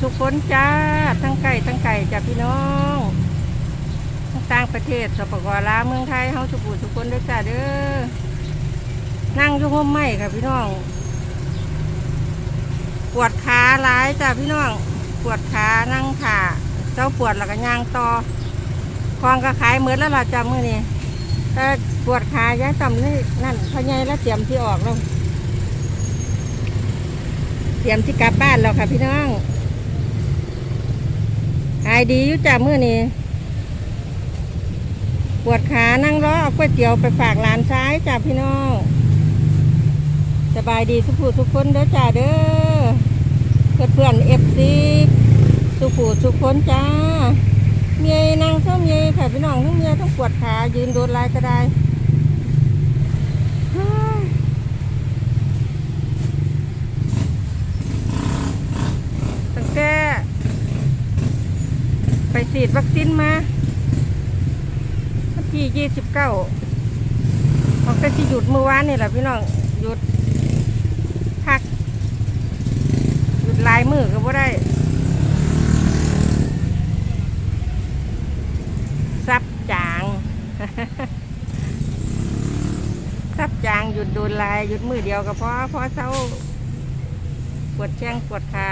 สุขคนจ้า ทั้งไก่ทั้งไก่จ้าพี่น้องทั้งต่างประเทศสปปลาวเมืองไทยเฮาสุขุสุขคนด้อจ้าเด้อนั่งอยู่ห่มไม้ค่ะพี่น้อง ปวดขาหลายจ้าพี่น้อง ปวดขานั่งขาเจ้าปวดแล้วก็ย่างต่อคลองก็ขายเหมือนแล้วล่ะจ้ามือนี้แต่ปวดขาย้ายต่ำนี่นั่นพอใหญายแล้วเตรียมที่ออกแล้วเตรียมที่กลับบ้านแล้วค่ะพี่น้องายดีอยู่จ้ามื้อนี้ปวดขานั่งรอเอาก๋วยเตี๋ยวไปฝากหลานซ้ายจ้าพี่น้องสบายดีทุกผู้ทุกคนเด้อจ้าเด้อเพื่อนเพื่อนเอฟซีสุขูสุขคนจ้าเมียนั่งเท่าเมียค่ะพี่น้องทั้งเมียทั้งปวดขายืนโดนลายก็ได้เฮ้ยตั้งแต่ ฉีดวัคซีนมาวันที่ยี่สิบเก้าเขาก็ที่หยุดเมื่อวานนี่แหละพี่น้องหยุดพัก หยุดลายมือก็บ่ได้ซับจางซับจางหยุดดนลายหยุดมือเดียวก็พอพอเศร้าปวดแข้งปวดขา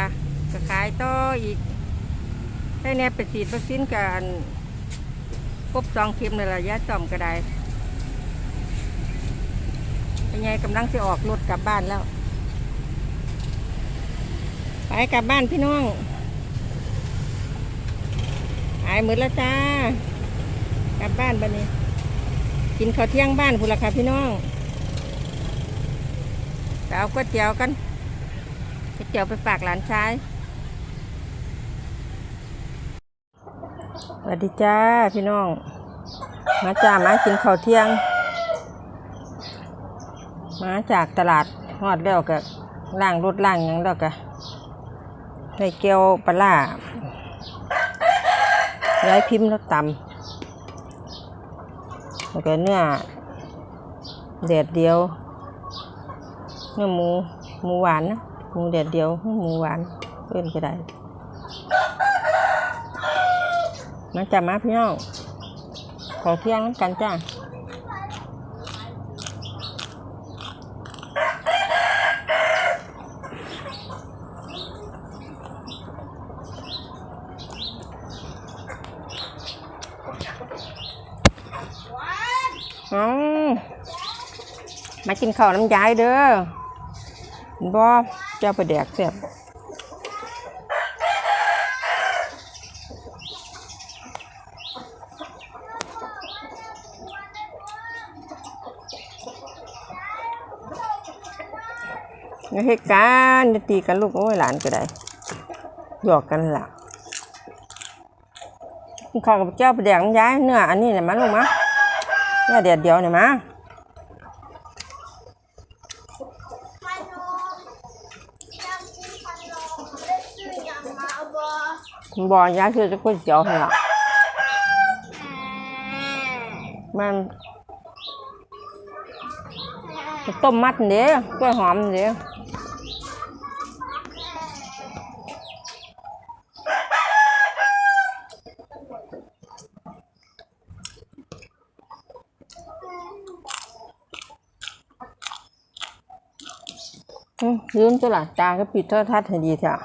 ก็ขายต่ออีก ได้แน่ไปฉีดวัคซีนกันครบสองเข็มเลยละยะจอมก็ได้เป็นไงกำลังจะออกรถกลับบ้านแล้ว ไปกลับบ้านพี่น้องหายหมดแล้วจ้ากลับบ้านบ้านนี้ กินข้าวเที่ยงบ้านคุณล่ะค่ะพี่น้องไปเอาก๋วยเตี๋ยวกันก๋วยเตี๋ยวไปฝากหลานชาย วัสดีจ้าพี่น้อง มาจ้ามากินข้าวเที่ยง มาจากตลาดฮอดแล้วก็ล่างรถล่างยังแล้วก็ในเกี๊ยวปลาร้าย้ายพิมพ์แล้วตำแล้วก็เนื้อแดดเดียวเนื้อหมูหมูหวานนะหมูแดดเดียวหมูหวานเพื่อนก็ได้ มาจับมาพี่น้องขอเที่ยงน้ำกันจ้าอืมมากินข้าวน้ำยายเด้อบ่เจ้าไปแดกเสียบ อย่าเหตุการณ์จะตีกันลูกโอ้ยหลานก็ได้หยอกกันล่ะกินข้าวกับเจ้าไปแดกน้ายเนื้ออันนี้เนี่ยมาลูกมาเนี่ยเดี๋ยวเดียวเนี่ยมาขนมอยาว่างมาบ่บอยายคือจะก๋วยเตี๋ยวให้ละมันต้มมัดเด้กล้วยหอมเด้ ลืมตัวละตาก็ปิดโทรทัศน์ให้ดีเถอะ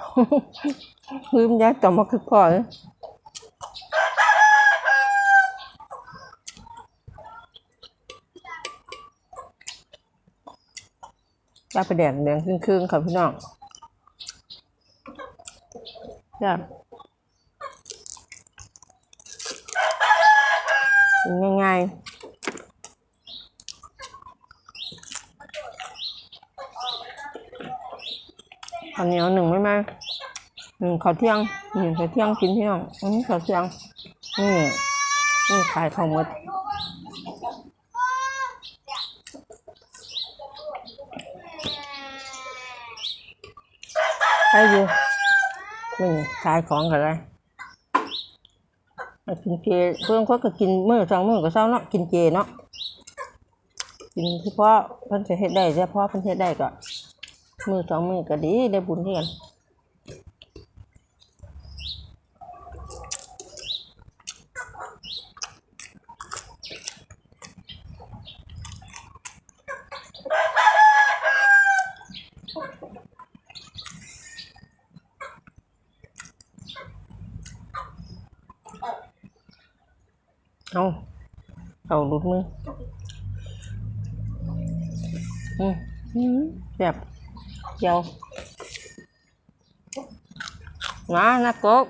ลืมยายต่อมาคือพ่อเลยยาไปแดงแดงครึ่งๆค่ะพี่น้องจ้ากินง่ายๆ ข้าวเหนียวหนึ่งไม่ไหมหนึ่งข้าวเที่ยงหนึ่งข้าวเที่ยงกินพี่น้องอันนี้ข้าวเที่ยงนี่นี่ขายของหมดไปอยู่นี่ขายของกันเลยกินเจเพื่อนเขาก็กินมื้อสองมื้อก็เช้าเนาะกินเจเนาะกินเฉพาะเพิ่นจะเฮ็ดได้เฉพาะเพิ่นเฮ็ดได้ก็ มือสองมือก็ดีได้บุญเพื่อนเอาเอาหลุดมืออืมแบบ เจียวมานักกบ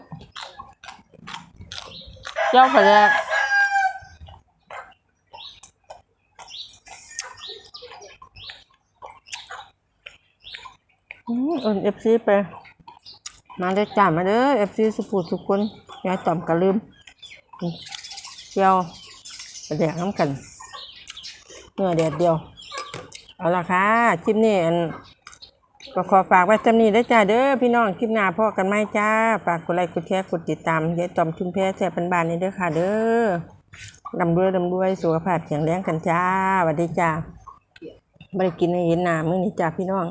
เจ้าไปแล้วอืมเอินเอฟซีไป มาเด้จ้ามาเด้อเอฟซีสุภูทุกคนยายต่อมกระลืมเจียวแดกน้ำกันเนื้อแดดเดียว เอาละค่ะคลิปนี้อัน ก็ขอฝากไว้จำนี้ได้จ้าเด้อพี่น้องคลิปหน้าพ่อกันไหมจ้า ฝากกดไลค์กดแชร์กดติดตามยายต่อมชุมแพแซ่บบ้านๆนี่เด้อค่ะ เด้อดำด้วยดำด้วยสุขภาพแข็งแรงกันจ้าสวัสดีจ้าไม่ได้กินให้เห็นหน้ามื้อนี้จ้าพี่น้อง